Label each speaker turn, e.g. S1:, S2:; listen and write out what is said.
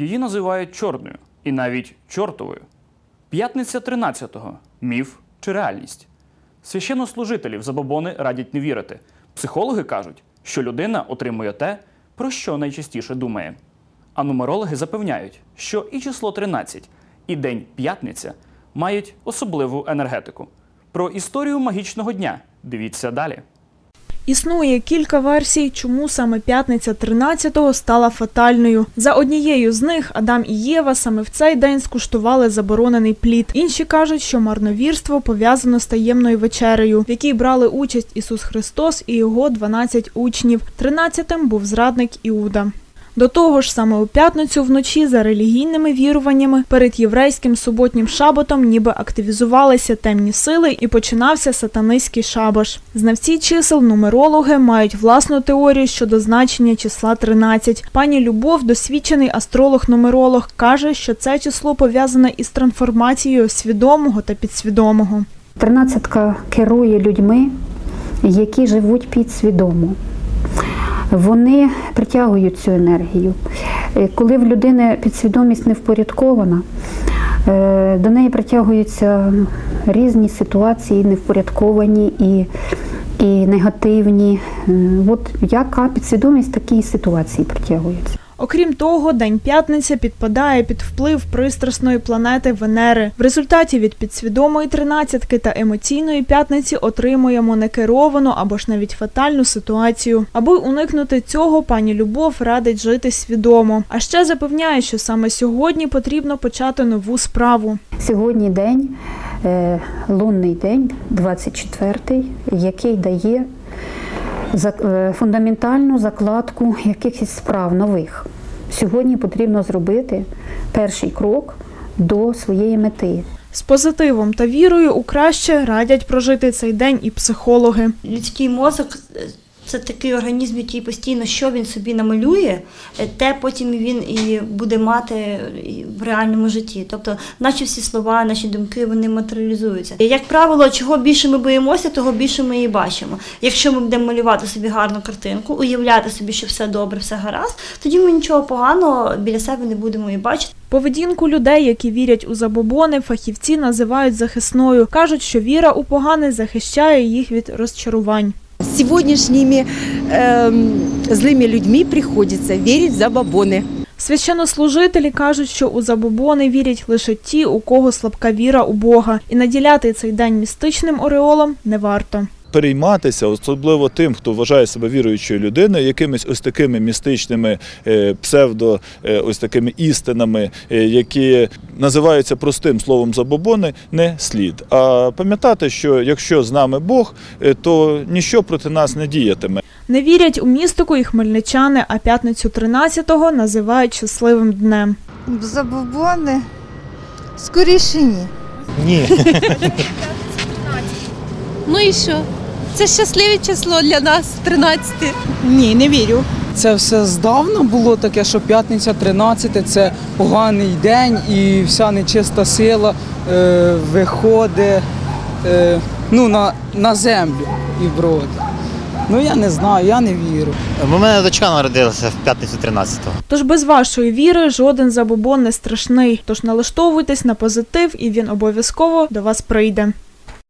S1: Її називають чорною і навіть чортовою. П'ятниця 13-го міф чи реальність. Священнослужителів забобони радять не вірити. Психологи кажуть, що людина отримує те, про що найчастіше думає. А нумерологи запевняють, що і число 13, і день п'ятниця мають особливу енергетику. Про історію магічного дня дивіться далі.
S2: Існує кілька версій, чому саме п'ятниця 13-го стала фатальною. За однією з них Адам і Єва саме в цей день скуштували заборонений плід. Інші кажуть, що марновірство пов'язано з таємною вечерею, в якій брали участь Ісус Христос і його 12 учнів. Тринадцятим був зрадник Іуда. До того ж, саме у п'ятницю вночі за релігійними віруваннями перед єврейським суботнім шаботом ніби активізувалися темні сили і починався сатанистський шабаш. Знавці чисел нумерологи мають власну теорію щодо значення числа 13. Пані Любов, досвідчений астролог-нумеролог, каже, що це число пов'язане із трансформацією свідомого та підсвідомого.
S3: Тринадцятка керує людьми, які живуть підсвідомо. Вони притягують цю енергію. Е, Коли в людини підсвідомість не впорядкована, е, до неї притягуються різні ситуації, невпорядковані і, і негативні. Е, От яка підсвідомість такі ситуації притягується.
S2: Окрім того, день п'ятниця підпадає під вплив пристрасної планети Венери. В результаті від підсвідомої тринадцятки та емоційної п'ятниці отримуємо некеровану або ж навіть фатальну ситуацію. Аби уникнути цього, пані Любов радить жити свідомо. А ще запевняє, що саме сьогодні потрібно почати нову справу.
S3: Сьогодні день, е, лунний день, 24-й, який дає фундаментальну закладку якихось справ нових. Сьогодні потрібно зробити перший крок до своєї мети.
S2: З позитивом та вірою у краще радять прожити цей день і психологи.
S4: Людський мозок е, це такий організм, який постійно що він собі намалює, е, те потім він і буде мати в реальному житті. Тобто, наші всі слова, наші думки вони матеріалізуються. Як правило, чого більше ми боїмося, того більше ми і бачимо. Якщо ми будемо малювати собі гарну картинку, уявляти собі, що все добре, все гаразд, тоді ми нічого поганого біля себе не будемо і бачити.
S2: Поведінку людей, які вірять у забобони, фахівці називають захисною. кажуть, що віра у погане захищає їх від розчарувань.
S5: С сегодняшними эм, злыми людьми приходится верить в забабоны.
S2: Священнослужителі кажуть, що у забобони вірять лише ті, у кого слабка віра у Бога, і наділяти цей день містичним ореолом не варто.
S6: перейматися, особливо тим, хто вважає себе віруючою людиною, якимись ось такими містичними е, псевдо, е, ось такими істинами, е, які називаються простим словом забобони, не слід. А пам'ятати, що якщо з нами Бог, то ніщо проти нас не діятиме.
S2: Не вірять у містику і хмельничани, а п'ятницю 13-го називають щасливим днем.
S7: Забобони? Скоріше ні.
S8: Ні.
S9: Ну і що? Це щасливе число для нас, 13.
S10: Ні, не вірю. Це все здавна було таке, що п'ятниця 13 це поганий день і вся нечиста сила е, виходить е, ну, на, на землю і брод. Ну я не знаю, я не вірю.
S8: У мене дочка народилася в п'ятницю 13-го.
S2: Тож без вашої віри жоден забобон не страшний. Тож налаштовуйтесь на позитив, і він обов'язково до вас прийде.